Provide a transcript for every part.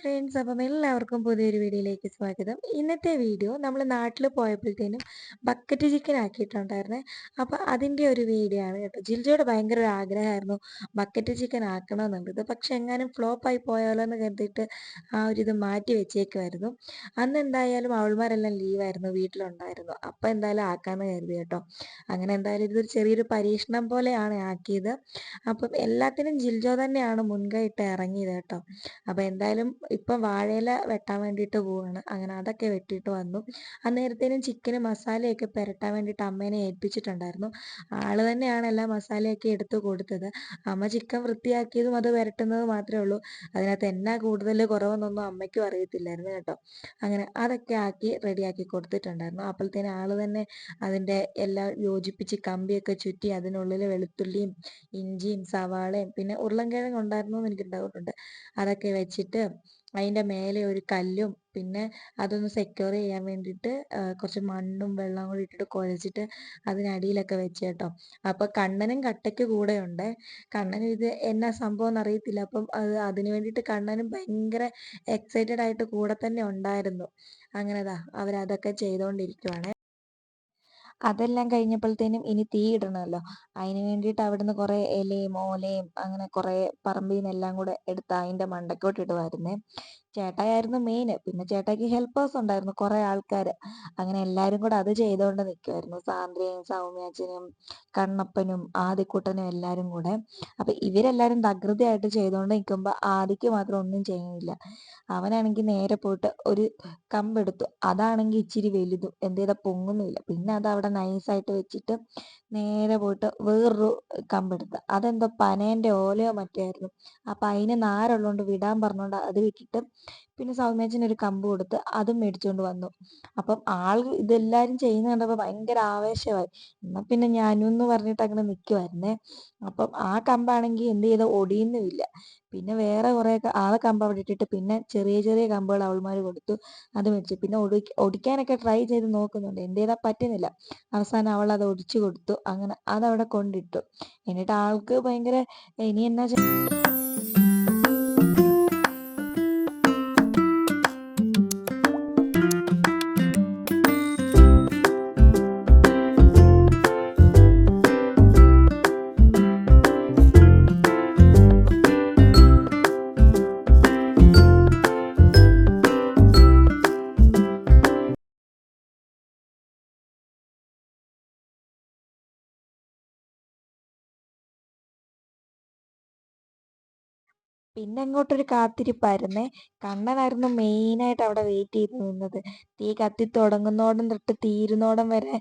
Friends അപ്പം എല്ലാവർക്കും പുതിയൊരു വീഡിയോയിലേക്ക് സ്വാഗതം. ഇന്നത്തെ വീഡിയോ നമ്മൾ നാട്ടിൽ പോയപ്പോഴത്തേനും ബക്കറ്റ് ചിക്കൻ ആക്കിയിട്ടുണ്ടായിരുന്നേ. അപ്പോൾ അതിന്റെ ഒരു വീഡിയോ ആണ് കേട്ടോ. ജിൽജോയുടെ ഭയങ്കര ഒരു ആഗ്രഹമായിരുന്നു ബക്കറ്റ് ചിക്കൻ ആക്കണമെന്നുള്ളത്. പക്ഷെ എങ്ങാനും ഫ്ലോപ്പായി പോയാലോ എന്ന് കരുതിയിട്ട് ആ ഒരു ഇത് മാറ്റി വെച്ചേക്കുമായിരുന്നു അന്ന് എന്തായാലും അവൾമാരെല്ലാം ലീവായിരുന്നു വീട്ടിലുണ്ടായിരുന്നു. അപ്പോൾ എന്തായാലും ആക്കാമെന്ന് കരുതി കേട്ടോ. അങ്ങനെ എന്തായാലും ഇതൊരു ചെറിയൊരു പരീക്ഷണം പോലെയാണ് ആക്കിയത്. അപ്പം എല്ലാത്തിനും ജിൽജോ തന്നെയാണ് മുൻകൈ ഇട്ട് ഇറങ്ങിയത് കേട്ടോ. അപ്പോൾ എന്തായാലും ഇപ്പം വാഴയില വെട്ടാൻ വേണ്ടിയിട്ട് പോവാണ്. അങ്ങനെ അതൊക്കെ വെട്ടിയിട്ട് വന്നു. അന്നേരത്തേനും ചിക്കന് മസാലയൊക്കെ പുരട്ടാൻ വേണ്ടിയിട്ട് അമ്മേനെ ഏൽപ്പിച്ചിട്ടുണ്ടായിരുന്നു. ആൾ തന്നെയാണ് എല്ലാ മസാലയൊക്കെ എടുത്ത് കൊടുത്തത്. അമ്മ ചിക്കൻ വൃത്തിയാക്കിയതും അത് പുരട്ടുന്നത് മാത്രമേ ഉള്ളൂ. അതിനകത്ത് എന്നാ കൂടുതൽ കുറവെന്നൊന്നും അമ്മയ്ക്കും അറിയത്തില്ലായിരുന്നു കേട്ടോ. അങ്ങനെ അതൊക്കെ ആക്കി റെഡിയാക്കി കൊടുത്തിട്ടുണ്ടായിരുന്നു. അപ്പോഴത്തേനും ആൾ തന്നെ അതിന്റെ എല്ലാം യോജിപ്പിച്ച് കമ്പിയൊക്കെ ചുറ്റി അതിനുള്ളിൽ വെളുത്തുള്ളിയും ഇഞ്ചിയും സവാളയും പിന്നെ ഉരുളൻകിഴങ്ങ് ഉണ്ടായിരുന്നു എന്ന് എനിക്ക് ഡൗട്ടുണ്ട് അതൊക്കെ വെച്ചിട്ട് അതിന്റെ മേലെ ഒരു കല്ലും പിന്നെ അതൊന്ന് സെക്യൂർ ചെയ്യാൻ വേണ്ടിയിട്ട് കുറച്ച് മണ്ണും വെള്ളവും കൂടി ഇട്ടിട്ട് കുഴച്ചിട്ട് അതിനടിയിലൊക്കെ വെച്ച് കേട്ടോ. അപ്പോൾ കണ്ണനും കട്ടയ്ക്ക് കൂടെ ഉണ്ട് കണ്ണനും ഇത് എന്നാ സംഭവം എന്നറിയത്തില്ല അപ്പം അത് അതിന് വേണ്ടിയിട്ട് കണ്ണനും ഭയങ്കര എക്സൈറ്റഡ് ആയിട്ട് കൂടെ തന്നെ ഉണ്ടായിരുന്നു. അങ്ങനെതാ അവരതൊക്കെ ചെയ്തുകൊണ്ടിരിക്കുവാണ്. അതെല്ലാം കഴിഞ്ഞപ്പോഴത്തേനും ഇനി തീ ഇടണമല്ലോ. അതിന് വേണ്ടിയിട്ട് അവിടുന്ന് കുറേ ഇലയും ഓലയും അങ്ങനെ കുറേ പറമ്പിൽ നിന്നെല്ലാം കൂടെ എടുത്ത് അതിന്റെ മണ്ടയ്ക്കോട്ട് ഇടുമായിരുന്നേ ചേട്ടായായിരുന്നു മെയിൻ പിന്നെ ചേട്ടായിക്ക് ഹെൽപ്പേഴ്സ് ഉണ്ടായിരുന്നു കുറേ ആൾക്കാർ അങ്ങനെ എല്ലാവരും കൂടെ അത് ചെയ്തുകൊണ്ട് നിൽക്കുമായിരുന്നു സാന്ദ്രയും സൗമ്യാച്ചനും കണ്ണപ്പനും ആദിക്കുട്ടനും എല്ലാവരും കൂടെ. അപ്പം ഇവരെല്ലാവരും തകൃതിയായിട്ട് ചെയ്തുകൊണ്ട് നിൽക്കുമ്പോൾ ആദിക്ക് മാത്രം ഒന്നും ചെയ്യുന്നില്ല. അവനാണെങ്കിൽ നേരെ പോയിട്ട് ഒരു കമ്പെടുത്തു. അതാണെങ്കിൽ ഇച്ചിരി വലുതും എന്ത് ചെയ്താൽ പൊങ്ങുന്നില്ല. പിന്നെ അത് അവിടെ നൈസായിട്ട് വെച്ചിട്ട് നേരെ പോയിട്ട് വേറൊരു കമ്പെടുത്ത്. അതെന്തോ പനേന്റെ ഓലയോ മറ്റോ ആയിരുന്നു അപ്പം അതിന് നാരുള്ളതുകൊണ്ട് വിടാൻ പറഞ്ഞുകൊണ്ട് അത് വിട്ടിട്ട് പിന്നെ സൗമ്യച്ചന് ഒരു കമ്പ് കൊടുത്ത് അതും മേടിച്ചുകൊണ്ട് വന്നു. അപ്പം ആൾ ഇതെല്ലാവരും ചെയ്യുന്ന കണ്ടപ്പോൾ ഭയങ്കര ആവേശമായി. എന്നാൽ പിന്നെ ഞാനും എന്ന് പറഞ്ഞിട്ട് അങ്ങനെ നിൽക്കുമായിരുന്നേ അപ്പം ആ കമ്പാണെങ്കിൽ എന്ത് ചെയ്ത? ഒടിയുന്നുമില്ല പിന്നെ വേറെ കുറേ ആ കമ്പ് അവിടെ ഇട്ടിട്ട് പിന്നെ ചെറിയ ചെറിയ കമ്പുകൾ അവൾമാർ കൊടുത്തു. അത് മേടിച്ചു. പിന്നെ ഒടി ഒടിക്കാനൊക്കെ ട്രൈ ചെയ്ത് നോക്കുന്നുണ്ട്. എന്ത് ചെയ്താൽ പറ്റുന്നില്ല. അവസാനം അവൾ അത് ഒടിച്ചു കൊടുത്തു. അങ്ങനെ അതവിടെ കൊണ്ടിട്ടു. എന്നിട്ട് ആൾക്ക് ഭയങ്കര ഇനി എന്നാ പിന്നെ അങ്ങോട്ടൊരു കാത്തിരിപ്പായിരുന്നേ. കണ്ണനായിരുന്നു മെയിനായിട്ട് അവിടെ വെയിറ്റ് ചെയ്ത് നിന്നത്. തീ കത്തി തുടങ്ങുന്നോടം തൊട്ട് തീരുന്നോടം വരെ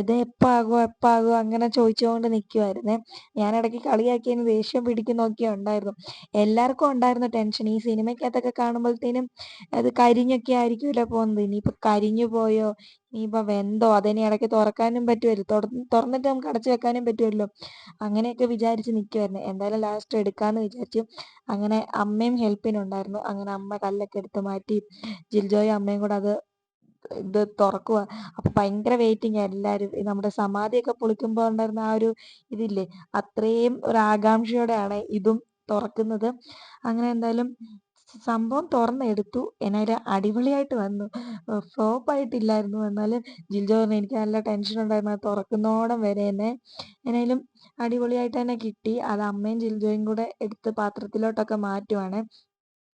ഇത് എപ്പാകോ എപ്പാകോ അങ്ങനെ ചോദിച്ചുകൊണ്ട് നിൽക്കുമായിരുന്നേ ഞാൻ ഇടയ്ക്ക് കളിയാക്കിയതിന് ദേഷ്യം പിടിക്കുന്നൊക്കെ ഉണ്ടായിരുന്നു. എല്ലാവർക്കും ഉണ്ടായിരുന്നു ടെൻഷൻ. ഈ സിനിമയ്ക്കകത്തൊക്കെ കാണുമ്പോഴത്തേനും അത് കരിഞ്ഞൊക്കെ ആയിരിക്കുമല്ലോ പോകുന്നത്. ഇനിയിപ്പോൾ കരിഞ്ഞു പോയോ? ഇനിയിപ്പോൾ വെന്തോ അതിനി ഇടയ്ക്ക് തുറക്കാനും പറ്റുമല്ലോ തുറന്നിട്ട് നമുക്ക് അടച്ചു വെക്കാനും പറ്റുമല്ലോ അങ്ങനെയൊക്കെ വിചാരിച്ച് നിൽക്കുമായിരുന്നു എന്തായാലും ലാസ്റ്റ് എടുക്കാമെന്ന് വിചാരിച്ചു അങ്ങനെ അമ്മയും ഹെൽപ്പിനുണ്ടായിരുന്നു അങ്ങനെ അമ്മ കല്ലൊക്കെ എടുത്ത് മാറ്റി ജിൽജോയും അമ്മയും കൂടെ അത് ഇത് തുറക്കുക അപ്പൊ ഭയങ്കര വെയിറ്റിംഗ് എല്ലാരും. നമ്മുടെ സമാധിയൊക്കെ പൊളിക്കുമ്പോൾ ഉണ്ടായിരുന്ന ആ ഒരു ഇതില്ലേ? അത്രയും ഒരു ആകാംക്ഷയോടെയാണ് ഇതും തുറക്കുന്നത്. അങ്ങനെ എന്തായാലും സംഭവം തുറന്നെടുത്തു. എന്നാലും അടിപൊളിയായിട്ട് വന്നു. ഫ്ലോപ്പ് ആയിട്ടില്ലായിരുന്നു. എന്നാലും ജിൽജോ പറഞ്ഞു എനിക്ക് നല്ല ടെൻഷൻ ഉണ്ടായിരുന്നു. അത് തുറക്കുന്നോടം വരെ തന്നെ എന്നാലും അടിപൊളിയായിട്ട് തന്നെ കിട്ടി. അത് അമ്മയും ജിൽജോയും കൂടെ എടുത്ത് പാത്രത്തിലോട്ടൊക്കെ മാറ്റുവാണ്.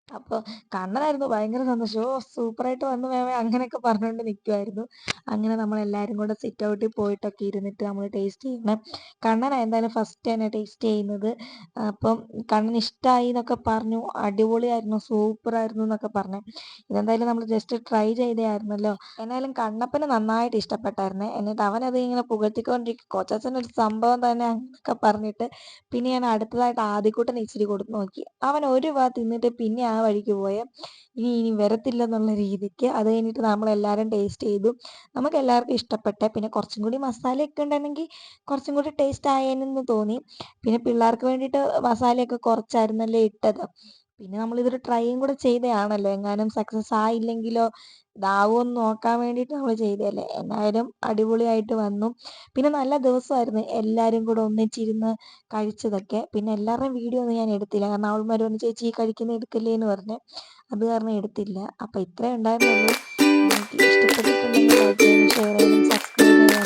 അപ്പോൾ കണ്ണനായിരുന്നു ഭയങ്കര സന്തോഷം. ഓ സൂപ്പറായിട്ട് വന്നു മേമേ. അങ്ങനെയൊക്കെ പറഞ്ഞുകൊണ്ട് നിൽക്കുമായിരുന്നു അങ്ങനെ നമ്മൾ എല്ലാവരും കൂടെ സിറ്റ് ഔട്ടിൽ പോയിട്ടൊക്കെ ഇരുന്നിട്ട് നമ്മൾ ടേസ്റ്റ് ചെയ്യണം കണ്ണൻ എന്തായാലും ഫസ്റ്റ് തന്നെ ടേസ്റ്റ് ചെയ്യുന്നത്. അപ്പം കണ്ണൻ ഇഷ്ടമായി എന്നൊക്കെ പറഞ്ഞു. അടിപൊളിയായിരുന്നു സൂപ്പറായിരുന്നു എന്നൊക്കെ പറഞ്ഞു. ഇതെന്തായാലും നമ്മൾ ജസ്റ്റ് ട്രൈ ചെയ്തായിരുന്നല്ലോ എന്തായാലും കണ്ണപ്പന് നന്നായിട്ട് ഇഷ്ടപ്പെട്ടായിരുന്നു. എന്നിട്ട് അവനത് ഇങ്ങനെ പുകഴ്ത്തിക്കൊണ്ടിരിക്കും കൊച്ചച്ഛനൊരു സംഭവം തന്നെ അങ്ങനെയൊക്കെ പറഞ്ഞിട്ട് പിന്നെ ഞാൻ അടുത്തതായിട്ട് ആദ്യക്കൂട്ടൻ ഇച്ചിരി കൊടുത്തു നോക്കി. അവൻ ഒരു വാ തിന്നിട്ട് പിന്നെ ആ വഴിക്ക് പോയ. ഇനി ഇനി വരത്തില്ലെന്നുള്ള രീതിക്ക്. അത് കഴിഞ്ഞിട്ട് നമ്മളെല്ലാവരും ടേസ്റ്റ് ചെയ്തു. നമുക്ക് എല്ലാവർക്കും ഇഷ്ടപ്പെട്ടേ. പിന്നെ കുറച്ചും കൂടി മസാലയൊക്കെ ഉണ്ടായിരുന്നെങ്കിൽ കുറച്ചും കൂടി ടേസ്റ്റ് ആയേനെന്ന് തോന്നി. പിന്നെ പിള്ളേർക്ക് വേണ്ടിയിട്ട് മസാലയൊക്കെ കുറച്ചായിരുന്നല്ലേ ഇട്ടത്. പിന്നെ നമ്മൾ ഇതൊരു ട്രൈയും കൂടെ ചെയ്തതാണല്ലോ എങ്ങാനും സക്സസ് ആയില്ലെങ്കിലോ ഇതാവുമെന്ന് നോക്കാൻ വേണ്ടിയിട്ട് നമ്മൾ ചെയ്തതല്ലേ. എന്നായാലും അടിപൊളിയായിട്ട് വന്നു. പിന്നെ നല്ല ദിവസമായിരുന്നു എല്ലാവരും കൂടെ ഒന്നിച്ചിരുന്ന് കഴിച്ചതൊക്കെ. പിന്നെ എല്ലാവരുടെയും വീഡിയോ ഒന്നും ഞാൻ എടുത്തില്ല. കാരണം അവൾമാർ പറഞ്ഞു ചേച്ചി ഈ കഴിക്കുന്ന എടുക്കല്ലേ എന്ന് പറഞ്ഞ്. അത് കാരണം എടുത്തില്ല. അപ്പം ഇത്രേ ഉണ്ടായിരുന്നുള്ളൂ. っていう人と人の未来っていうの将来の作品の